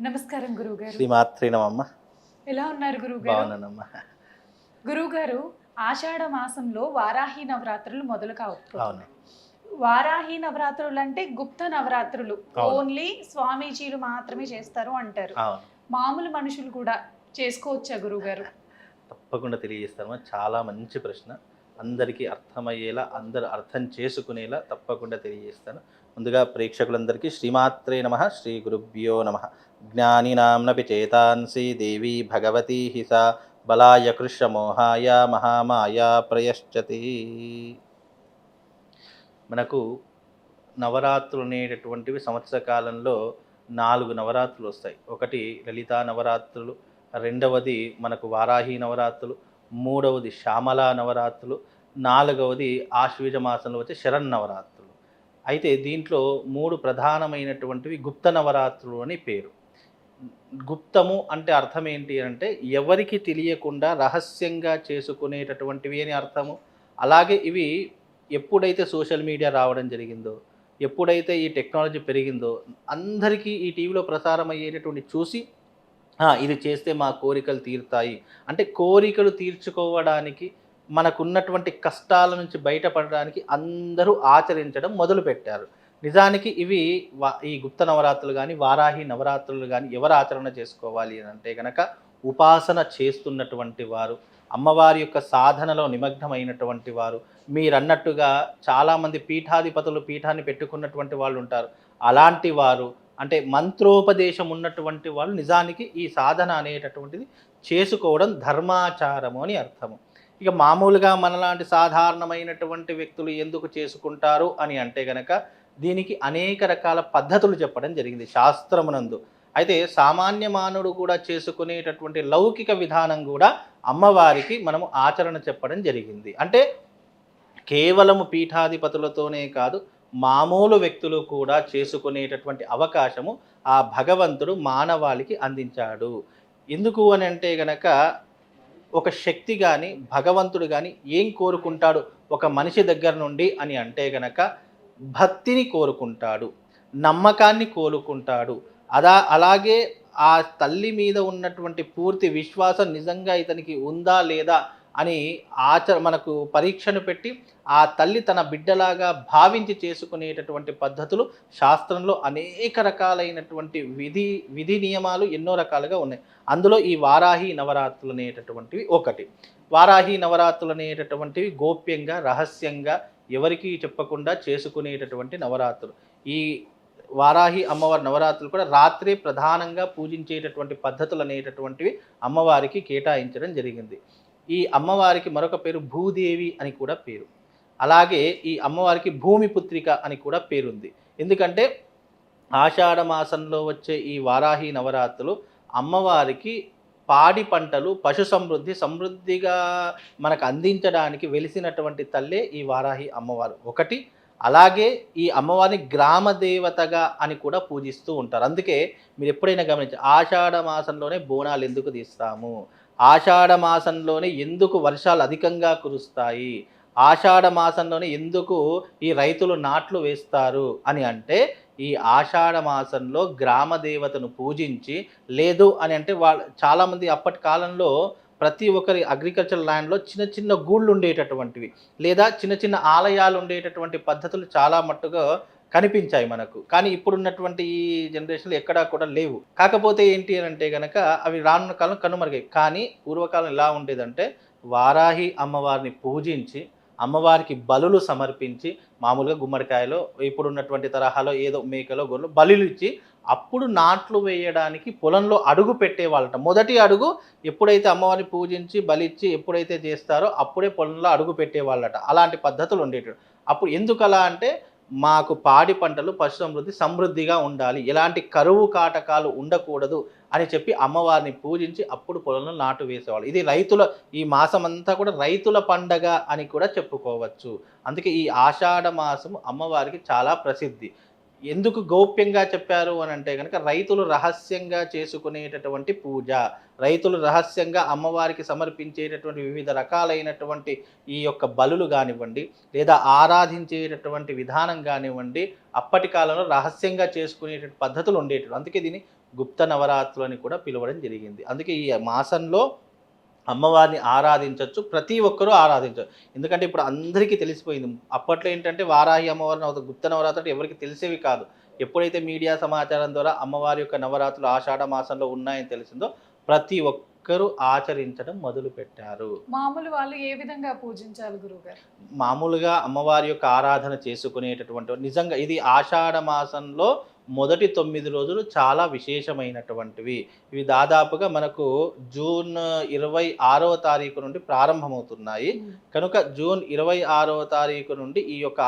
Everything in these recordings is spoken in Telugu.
నమస్కారం గురువు గారు శ్రీమాత్రి నమమ్మ ఎలా ఉన్నారు గురువు గారు బాగున్నానమ్మా. గురువు గారు ఆషాఢ మాసంలో వారాహి నవరాత్రులు మొదలు కావచ్చు వారాహి నవరాత్రులు అంటే గుప్త నవరాత్రులు. ఓన్లీ స్వామీజీలు మాత్రమే చేస్తారు అంటారు. మామూలు మనుషులు కూడా చేసుకోవచ్చా గురువు గారు తప్పకుండా తెలియజేస్తాను చాలా మంచి ప్రశ్న. అందరికీ అర్థమయ్యేలా అందరు అర్థం చేసుకునేలా తప్పకుండా తెలియజేస్తాను. ముందుగా ప్రేక్షకులందరికీ శ్రీమాత్రే నమ. శ్రీ గురుభ్యో నమ. జ్ఞానినాంనపి చేతాంసి దేవి భగవతి హిసా బలాయ కృష్ణమోహాయ మహామాయ ప్రయశ్చతి మనకు నవరాత్రులు అనేటటువంటివి సంవత్సర కాలంలో నాలుగు నవరాత్రులు వస్తాయి. ఒకటి లలితా నవరాత్రులు రెండవది మనకు వారాహి నవరాత్రులు మూడవది శ్యామలా నవరాత్రులు నాలుగవది ఆశ్వీజ మాసంలో వచ్చే శరణ్ నవరాత్రులు. అయితే దీంట్లో మూడు ప్రధానమైనటువంటివి గుప్త నవరాత్రులు అని పేరు. గుప్తము అంటే అర్థం ఏంటి అంటే ఎవరికి తెలియకుండా రహస్యంగా చేసుకునేటటువంటివి అని అర్థము. అలాగే ఇవి ఎప్పుడైతే సోషల్ మీడియా రావడం జరిగిందో ఎప్పుడైతే ఈ టెక్నాలజీ పెరిగిందో అందరికీ ఈ టీవీలో ప్రసారం అయ్యేటటువంటి చూసి ఇది చేస్తే మా కోరికలు తీరుతాయి. అంటే కోరికలు తీర్చుకోవడానికి మనకున్నటువంటి కష్టాల నుంచి బయటపడడానికి అందరూ ఆచరించడం మొదలుపెట్టారు. నిజానికి ఇవి ఈ గుప్త నవరాత్రులు కానీ వారాహి నవరాత్రులు కానీ ఎవరు ఆచరణ చేసుకోవాలి అని అంటే కనుక ఉపాసన చేస్తున్నటువంటి వారు అమ్మవారి యొక్క సాధనలో నిమగ్నమైనటువంటి వారు మీరన్నట్టుగా చాలామంది పీఠాధిపతులు పీఠాన్ని పెట్టుకున్నటువంటి వాళ్ళు ఉంటారు. అలాంటి వారు అంటే మంత్రోపదేశం ఉన్నటువంటి వాళ్ళు నిజానికి ఈ సాధన అనేటటువంటిది చేసుకోవడం ధర్మాచారము అని అర్థము. ఇక మామూలుగా మనలాంటి సాధారణమైనటువంటి వ్యక్తులు ఎందుకు చేసుకుంటారు అని అంటే గనక దీనికి అనేక రకాల పద్ధతులు చెప్పడం జరిగింది శాస్త్రమునందు. అయితే సామాన్య మానవుడు కూడా చేసుకునేటటువంటి లౌకిక విధానం కూడా అమ్మవారికి మనము ఆచరణ చెప్పడం జరిగింది. అంటే కేవలము పీఠాధిపతులతోనే కాదు మామూలు వ్యక్తులు కూడా చేసుకునేటటువంటి అవకాశము ఆ భగవంతుడు మానవాళికి అందించాడు. ఎందుకు అని అంటే గనక ఒక శక్తి కానీ భగవంతుడు కానీ ఏం కోరుకుంటాడు ఒక మనిషి దగ్గర నుండి అని అంటే గనక భక్తిని కోరుకుంటాడు నమ్మకాన్ని కోరుకుంటాడు. అదా అలాగే ఆ తల్లి మీద ఉన్నటువంటి పూర్తి విశ్వాసం నిజంగా ఇతనికి ఉందా లేదా అని ఆచర మనకు పరీక్షను పెట్టి ఆ తల్లి తన బిడ్డలాగా భావించి చేసుకునేటటువంటి పద్ధతులు శాస్త్రంలో అనేక రకాలైనటువంటి విధి విధి నియమాలు ఎన్నో రకాలుగా ఉన్నాయి. అందులో ఈ వారాహి నవరాత్రులు అనేటటువంటివి ఒకటి. వారాహి నవరాత్రులు అనేటటువంటివి గోప్యంగా రహస్యంగా ఎవరికీ చెప్పకుండా చేసుకునేటటువంటి నవరాత్రులు. ఈ వారాహి అమ్మవారి నవరాత్రులు కూడా రాత్రే ప్రధానంగా పూజించేటటువంటి పద్ధతులు అనేటటువంటివి అమ్మవారికి కేటాయించడం జరిగింది. ఈ అమ్మవారికి మరొక పేరు భూదేవి అని కూడా పేరు. అలాగే ఈ అమ్మవారికి భూమిపుత్రిక అని కూడా పేరుంది. ఎందుకంటే ఆషాఢ మాసంలో వచ్చే ఈ వారాహి నవరాత్రులు అమ్మవారికి పాడి పంటలు పశు సమృద్ధి సమృద్ధిగా మనకు అందించడానికి వెలిసినటువంటి తల్లే ఈ వారాహి అమ్మవారు. ఒకటి అలాగే ఈ అమ్మవారిని గ్రామ దేవతగా అని కూడా పూజిస్తూ ఉంటారు. అందుకే మీరు ఎప్పుడైనా గమనించి ఆషాఢ మాసంలోనే బోనాలు ఎందుకు తీస్తాము? ఆషాఢ మాసంలోనే ఎందుకు వర్షాలు అధికంగా కురుస్తాయి? ఆషాఢ మాసంలోనే ఎందుకు ఈ రైతులు నాట్లు వేస్తారు? అని అంటే ఈ ఆషాఢ మాసంలో గ్రామ దేవతను పూజించి లేదు అని అంటే వాళ్ళ చాలామంది అప్పటి కాలంలో ప్రతి ఒక్కరి అగ్రికల్చర్ ల్యాండ్లో చిన్న చిన్న గూళ్ళు ఉండేటటువంటివి లేదా చిన్న చిన్న ఆలయాలు ఉండేటటువంటి పద్ధతులు చాలా మట్టుగా కనిపించాయి మనకు. కానీ ఇప్పుడున్నటువంటి ఈ జనరేషన్లో ఎక్కడా కూడా లేవు. కాకపోతే ఏంటి అని అంటే కనుక అవి రానున్న కాలం కనుమరుగాయి కానీ పూర్వకాలం ఎలా ఉండేదంటే వారాహి అమ్మవారిని పూజించి అమ్మవారికి బలులు సమర్పించి మామూలుగా గుమ్మడికాయలో ఇప్పుడున్నటువంటి తరహాలో ఏదో మేకలో గొర్రెలు బలులు ఇచ్చి అప్పుడు నాట్లు వేయడానికి పొలంలో అడుగు పెట్టేవాళ్ళట. మొదటి అడుగు ఎప్పుడైతే అమ్మవారిని పూజించి బలిచ్చి ఎప్పుడైతే చేస్తారో అప్పుడే పొలంలో అడుగు పెట్టేవాళ్ళట. అలాంటి పద్ధతులు ఉండేటట్టు అప్పుడు ఎందుకు అలా అంటే మాకు పాడి పంటలు పశు సమృద్ధి సమృద్ధిగా ఉండాలి. ఎలాంటి కరువు కాటకాలు ఉండకూడదు. అని చెప్పి అమ్మవారిని పూజించి అప్పుడు పొలంలో నాటు వేసేవాళ్ళు. ఇది రైతుల ఈ మాసం అంతా కూడా రైతుల పండగ అని కూడా చెప్పుకోవచ్చు. అందుకే ఈ ఆషాఢ మాసం అమ్మవారికి చాలా ప్రసిద్ధి. ఎందుకు గౌప్యంగా చెప్పారు అని అంటే కనుక రైతులు రహస్యంగా చేసుకునేటటువంటి పూజ రైతులు రహస్యంగా అమ్మవారికి సమర్పించేటటువంటి వివిధ రకాలైనటువంటి ఈ యొక్క బలులు కానివ్వండి లేదా ఆరాధించేటటువంటి విధానం కానివ్వండి అప్పటి కాలంలో రహస్యంగా చేసుకునేటటువంటి పద్ధతులు ఉండేటటువంటి అందుకే దీన్ని గుప్త నవరాత్రులు అని కూడా పిలవడం జరిగింది. అందుకే ఈ మాసంలో అమ్మవారిని ఆరాధించవచ్చు ప్రతి ఒక్కరూ ఆరాధించవచ్చు ఎందుకంటే ఇప్పుడు అందరికీ తెలిసిపోయింది. అప్పట్లో ఏంటంటే వారాహి అమ్మవారిని ఒక గుప్త నవరాత్రులు ఎవరికి తెలిసేవి కాదు. ఎప్పుడైతే మీడియా సమాచారం ద్వారా అమ్మవారి యొక్క నవరాత్రులు ఆషాఢ మాసంలో ఉన్నాయని తెలిసిందో ప్రతి ఒక్కరూ ఆచరించడం మొదలు పెట్టారు. మామూలు వాళ్ళు ఏ విధంగా పూజించాలి గురువుగారు? మామూలుగా అమ్మవారి యొక్క ఆరాధన చేసుకునేటటువంటి నిజంగా ఇది ఆషాఢ మాసంలో మొదటి తొమ్మిది రోజులు చాలా విశేషమైనటువంటివి. ఇవి దాదాపుగా మనకు జూన్ ఇరవై ఆరవ తారీఖు నుండి ప్రారంభమవుతున్నాయి. కనుక జూన్ ఇరవై ఆరవ తారీఖు నుండి ఈ యొక్క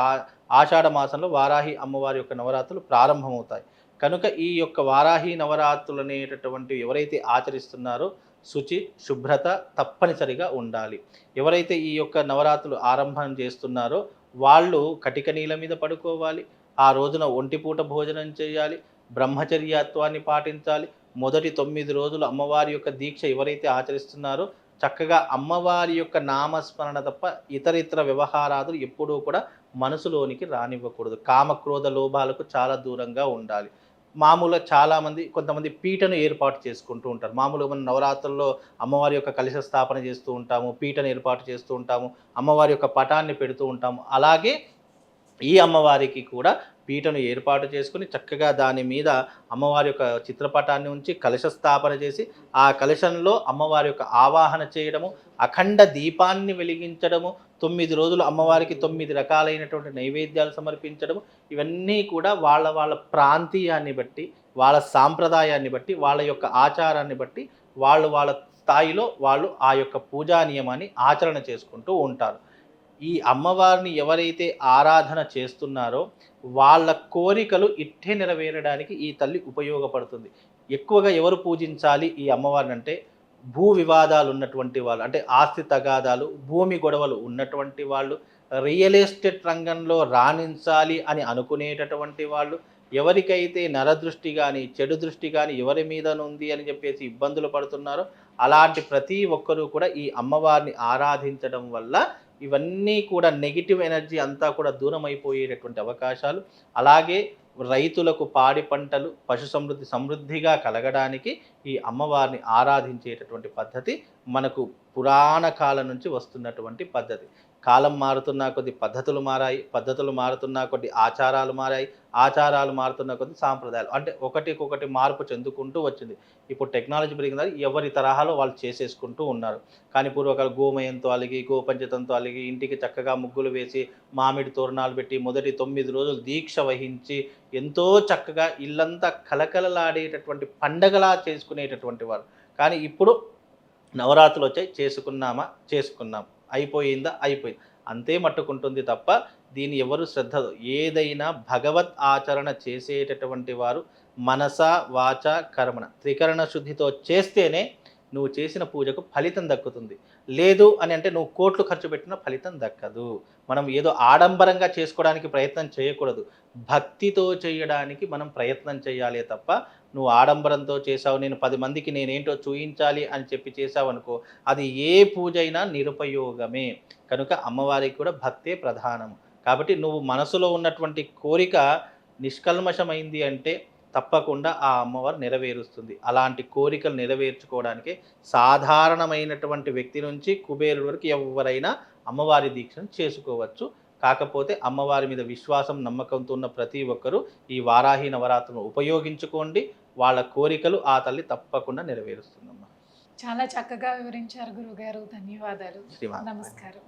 ఆషాఢ మాసంలో వారాహి అమ్మవారి యొక్క నవరాత్రులు ప్రారంభమవుతాయి. కనుక ఈ యొక్క వారాహి నవరాత్రులు అనేటటువంటి ఎవరైతే ఆచరిస్తున్నారో శుచి శుభ్రత తప్పనిసరిగా ఉండాలి. ఎవరైతే ఈ యొక్క నవరాత్రులు ఆరంభం చేస్తున్నారో వాళ్ళు కటిక నీళ్ళ మీద పడుకోవాలి. ఆ రోజున ఒంటిపూట భోజనం చేయాలి బ్రహ్మచర్యత్వాన్ని పాటించాలి. మొదటి తొమ్మిది రోజులు అమ్మవారి యొక్క దీక్ష ఎవరైతే ఆచరిస్తున్నారో చక్కగా అమ్మవారి యొక్క నామస్మరణ తప్ప ఇతర ఇతర వ్యవహారాదులు ఎప్పుడూ కూడా మనసులోనికి రానివ్వకూడదు. కామక్రోధ లోభాలకు చాలా దూరంగా ఉండాలి. మామూలుగా చాలామంది కొంతమంది పీటను ఏర్పాటు చేసుకుంటూ ఉంటారు. మామూలుగా మనం నవరాత్రుల్లో అమ్మవారి యొక్క కలశ స్థాపన చేస్తూ ఉంటాము పీటను ఏర్పాటు చేస్తూ ఉంటాము అమ్మవారి యొక్క పటాన్ని పెడుతూ ఉంటాము. అలాగే ఈ అమ్మవారికి కూడా పీటను ఏర్పాటు చేసుకుని చక్కగా దాని మీద అమ్మవారి యొక్క చిత్రపటాన్ని ఉంచి కలశ స్థాపన చేసి ఆ కలశంలో అమ్మవారి యొక్క ఆవాహన చేయడము అఖండ దీపాన్ని వెలిగించడము తొమ్మిది రోజులు అమ్మవారికి తొమ్మిది రకాలైనటువంటి నైవేద్యాలు సమర్పించడము ఇవన్నీ కూడా వాళ్ళ వాళ్ళ ప్రాంతీయాన్ని బట్టి వాళ్ళ సాంప్రదాయాన్ని బట్టి వాళ్ళ యొక్క ఆచారాన్ని బట్టి వాళ్ళు వాళ్ళ స్థాయిలో వాళ్ళు ఆ యొక్క పూజా నియమాన్ని ఆచరణ చేసుకుంటూ ఉంటారు. ఈ అమ్మవారిని ఎవరైతే ఆరాధన చేస్తున్నారో వాళ్ళ కోరికలు ఇట్టే నెరవేరడానికి ఈ తల్లి ఉపయోగపడుతుంది. ఎక్కువగా ఎవరు పూజించాలి ఈ అమ్మవారిని అంటే భూ వివాదాలు ఉన్నటువంటి వాళ్ళు అంటే ఆస్తి తగాదాలు భూమి గొడవలు ఉన్నటువంటి వాళ్ళు రియల్ ఎస్టేట్ రంగంలో రాణించాలి అని అనుకునేటటువంటి వాళ్ళు ఎవరికైతే నరదృష్టి కానీ చెడు దృష్టి కానీ ఎవరి మీద ఉంది అని చెప్పేసి ఇబ్బందులు పడుతున్నారో అలాంటి ప్రతి ఒక్కరూ కూడా ఈ అమ్మవారిని ఆరాధించడం వల్ల ఇవన్నీ కూడా నెగిటివ్ ఎనర్జీ అంతా కూడా దూరం అయిపోయేటటువంటి అవకాశాలు. అలాగే రైతులకు పాడి పంటలు పశు సమృద్ధి సమృద్ధిగా కలగడానికి ఈ అమ్మవారిని ఆరాధించేటటువంటి పద్ధతి మనకు పురాణ కాలం నుంచి వస్తున్నటువంటి పద్ధతి. కాలం మారుతున్న కొద్ది పద్ధతులు మారాయి పద్ధతులు మారుతున్న కొద్ది ఆచారాలు మారాయి ఆచారాలు మారుతున్న కొద్ది సాంప్రదాయాలు. అంటే ఒకటికొకటి మార్పు చెందుకుంటూ వచ్చింది. ఇప్పుడు టెక్నాలజీ పెరిగింది ఎవరి తరహాలో వాళ్ళు చేసేసుకుంటూ ఉన్నారు. కానీ పూర్వకాల గోమయంతో అలిగి గోపంచతంతో అలిగి ఇంటికి చక్కగా ముగ్గులు వేసి మామిడి తోరణాలు పెట్టి మొదటి తొమ్మిది రోజులు దీక్ష వహించి ఎంతో చక్కగా ఇల్లంతా కలకలలాడేటటువంటి పండగలా చేసుకునేటటువంటి వారు. కానీ ఇప్పుడు నవరాత్రులు వచ్చాయి చేసుకున్నామా? చేసుకున్నాం. అయిపోయిందా? అయిపోయింది. అంతే మట్టుకుంటుంది తప్ప దీన్ని ఎవరు శ్రద్ధ ఏదైనా భగవత్ ఆచరణ చేసేటటువంటి వారు మనస వాచ కర్మణ త్రికరణ శుద్ధితో చేస్తేనే నువ్వు చేసిన పూజకు ఫలితం దక్కుతుంది. లేదు అని అంటే నువ్వు కోట్లు ఖర్చు పెట్టిన ఫలితం దక్కదు. మనం ఏదో ఆడంబరంగా చేసుకోవడానికి ప్రయత్నం చేయకూడదు. భక్తితో చేయడానికి మనం ప్రయత్నం చేయాలి తప్ప నువ్వు ఆడంబరంతో చేసావు నేను పది మందికి నేనేంటో చూయించాలి అని చెప్పి చేసావు అనుకో అది ఏ పూజ అయినా నిరుపయోగమే. కనుక అమ్మవారికి కూడా భక్తే ప్రధానం. కాబట్టి నువ్వు మనసులో ఉన్నటువంటి కోరిక నిష్కల్మషమైంది అంటే తప్పకుండా ఆ అమ్మవారు నెరవేరుస్తుంది. అలాంటి కోరికలు నెరవేర్చుకోవడానికి సాధారణమైనటువంటి వ్యక్తి నుంచి కుబేరుడి వరకు ఎవరైనా అమ్మవారి దీక్షను చేసుకోవచ్చు. కాకపోతే అమ్మవారి మీద విశ్వాసం నమ్మకంతో ఉన్న ప్రతి ఒక్కరూ ఈ వారాహి నవరాత్రులను ఉపయోగించుకోండి. వాళ్ళ కోరికలు ఆ తల్లి తప్పకుండా నెరవేరుస్తుందమ్మా. చాలా చక్కగా వివరించారు గురుగారు ధన్యవాదాలు. నమస్కారం.